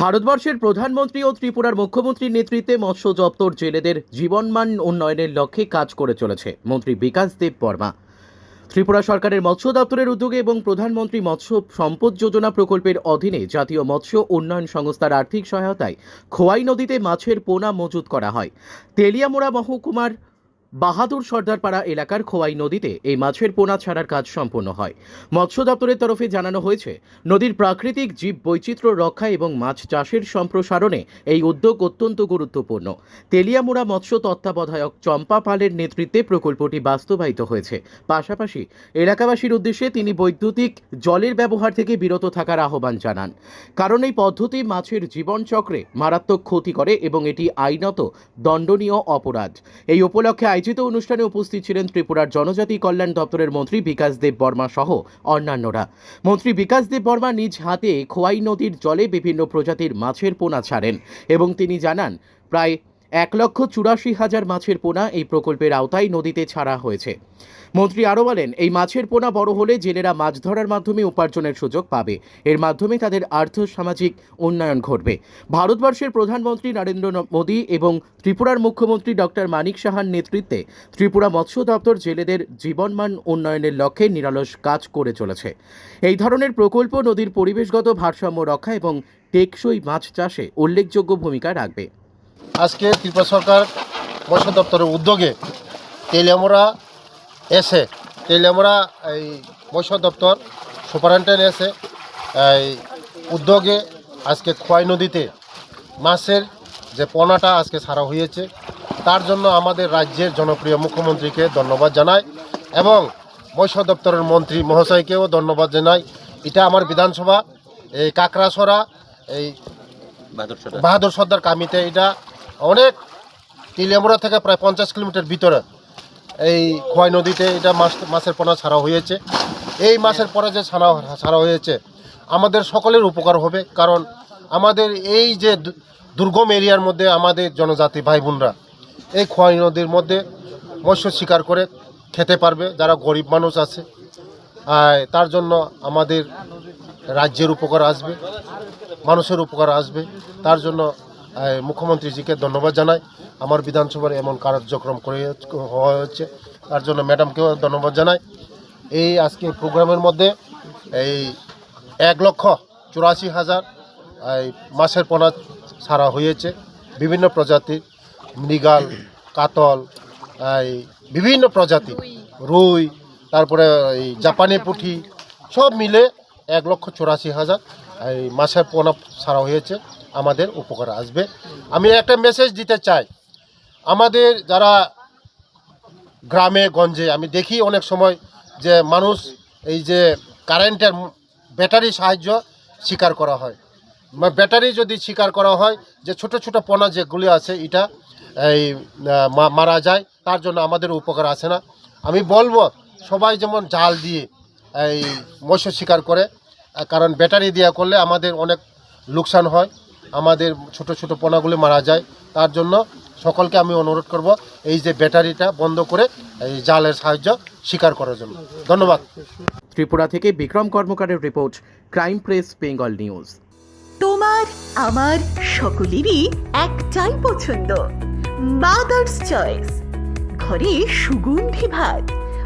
ভারতবর্ষের প্রধানমন্ত্রী ও ত্রিপুরার মুখ্যমন্ত্রীর নেতৃত্বে মৎস্য দপ্তর জেলেদের জীবনমান উন্নয়নের লক্ষ্যে কাজ করে চলেছে, মন্ত্রী বিকাশ দেব বর্মা। ত্রিপুরা সরকারের মৎস্য দপ্তরের উদ্যোগে এবং প্রধানমন্ত্রী মৎস্য সম্পদ যোজনা প্রকল্পের অধীনে জাতীয় মৎস্য উন্নয়ন সংস্থার আর্থিক সহায়তায় খোয়াই নদীতে মাছের পোনা মজুত করা হয়। তেলিয়ামোড়া মহকুমার বাহাদুর সর্দারপাড়া এলাকার খোয়াই নদীতে এই মাছের পোনা ছাড়ার কাজ সম্পন্ন হয়। মৎস্য দপ্তরের তরফে জানানো হয়েছে, নদীর প্রাকৃতিক জীব বৈচিত্র্য রক্ষা এবং মাছ চাষের সম্প্রসারণে এই উদ্যোগ অত্যন্ত গুরুত্বপূর্ণ। তেলিয়ামুড়া মৎস্য তত্ত্বাবধায়ক চম্পা পালের নেতৃত্বে প্রকল্পটি বাস্তবায়িত হয়েছে। পাশাপাশি এলাকাবাসীর উদ্দেশ্যে তিনি বৈদ্যুতিক জলের ব্যবহার থেকে বিরত থাকার আহ্বান জানান। কারণ এই পদ্ধতি মাছের জীবনচক্রে মারাত্মক ক্ষতি করে এবং এটি আইনত দণ্ডনীয় অপরাধ। এই উপলক্ষে আয়োজিত অনুষ্ঠানে উপস্থিত ছিলেন ত্রিপুরার জনজাতি কল্যাণ দপ্তরের মন্ত্রী বিকাশ দেব বর্মা সহ অন্যান্যরা। মন্ত্রী বিকাশ দেব বর্মা নিজ হাতে খোয়াই নদীর জলে বিভিন্ন প্রজাতির মাছের পোনা ছাড়েন এবং তিনি জানান, প্রায় এক লক্ষ চুরাশি হাজার মাছের পোনা এই প্রকল্পের আওতায় নদীতে ছাড়া হয়েছে। মন্ত্রী আরও বলেন, এই মাছের পোনা বড় হলে জেলেরা মাছ ধরার মাধ্যমে উপার্জনের সুযোগ পাবে। এর মাধ্যমে তাদের আর্থ সামাজিক উন্নয়ন ঘটবে। ভারতবর্ষের প্রধানমন্ত্রী নরেন্দ্র মোদী এবং ত্রিপুরার মুখ্যমন্ত্রী ডক্টর মানিক সাহার নেতৃত্বে ত্রিপুরা মৎস্য দপ্তর জেলেদের জীবনমান উন্নয়নের লক্ষ্যে নিরলস কাজ করে চলেছে। এই ধরনের প্রকল্প নদীর পরিবেশগত ভারসাম্য রক্ষা এবং টেকসই মাছ চাষে উল্লেখযোগ্য ভূমিকা রাখবে। আজকে ত্রিপুরা সরকার মৎস্য দপ্তরের উদ্যোগে তেলিয়ামোড়া এসে, তেলিয়ামোড়া এই মৎস্য দপ্তর সুপারিনটেন্ডেন্ট এসে এই উদ্যোগে আজকে খোয়াই নদীতে মাছের যে পোনাটা আজকে ছাড়া হয়েছে, তার জন্য আমাদের রাজ্যের জনপ্রিয় মুখ্যমন্ত্রীকে ধন্যবাদ জানাই এবং মৎস্য দপ্তরের মন্ত্রী মহাশয়কেও ধন্যবাদ জানাই। এটা আমার বিধানসভা, এই কাকড়াছড়া, এই বাহাদুর সর্দার। কামিতে এটা অনেক তিলিয়ামুড়া থেকে প্রায় পঞ্চাশ কিলোমিটার ভিতরে এই খোয়াই নদীতে এটা মাছ মাছের পোনা ছাড়া হয়েছে। এই মাছের পরে যে ছাড়া ছাড়া হয়েছে, আমাদের সকলের উপকার হবে, কারণ আমাদের এই যে দুর্গম এরিয়ার মধ্যে আমাদের জনজাতি ভাই বোনরা এই খোয়াই নদীর মধ্যে মৎস্য শিকার করে খেতে পারবে, যারা গরিব মানুষ আছে। তার জন্য আমাদের রাজ্যের উপকার আসবে, মানুষের উপকার আসবে। তার জন্য মুখ্যমন্ত্রীজিকে ধন্যবাদ জানাই। আমার বিধানসভার এমন কার্যক্রম করে, হওয়া হচ্ছে তার জন্য ম্যাডামকেও ধন্যবাদ জানাই। এই আজকে প্রোগ্রামের মধ্যে এই এক লক্ষ চুরাশি হাজার মাছের পোনা ছাড়া হয়েছে। বিভিন্ন প্রজাতির মৃগাল, কাতল, এই বিভিন্ন প্রজাতি রুই, তারপরে এই জাপানি পুঁটি সব মিলে এক লক্ষ চুরাশি হাজার। এই মাছের পোনা ছাড়া হয়েছে। আমাদের উপকার আসবে। আমি একটা মেসেজ দিতে চাই। আমাদের যারা গ্রামে, গঞ্জে, আমি দেখি অনেক সময় যে মানুষ এই যে কারেন্টের ব্যাটারি সাহায্য শিকার করা হয়। ব্যাটারি যদি শিকার করা হয় যে ছোট ছোট পোনা যেগুলি আছে, এটা এই মারা যায়, তার জন্য আমাদের উপকার আসে না। আমি বলব, সবাই যেমন জাল দিয়ে এই মৎস্য শিকার করে কারণ ব্যাটারি দেওয়া করলে আমাদের অনেক লোকসান হয় আমাদের ছোট ছোট পোনাগুলি মারা যায়। তার জন্য সকলকে আমি অনুরোধ করব এই যে ব্যাটারিটা বন্ধ করে এই জালের সাহায্য শিকার করার জন্য। ধন্যবাদ। ত্রিপুরা থেকে Bikram কর্মকারের report crime press Bengal news. তোমার আমার সকলেরই একটাই পছন্দ মাদার্স চয়েস ঘরে সুগন্ধি ভাত।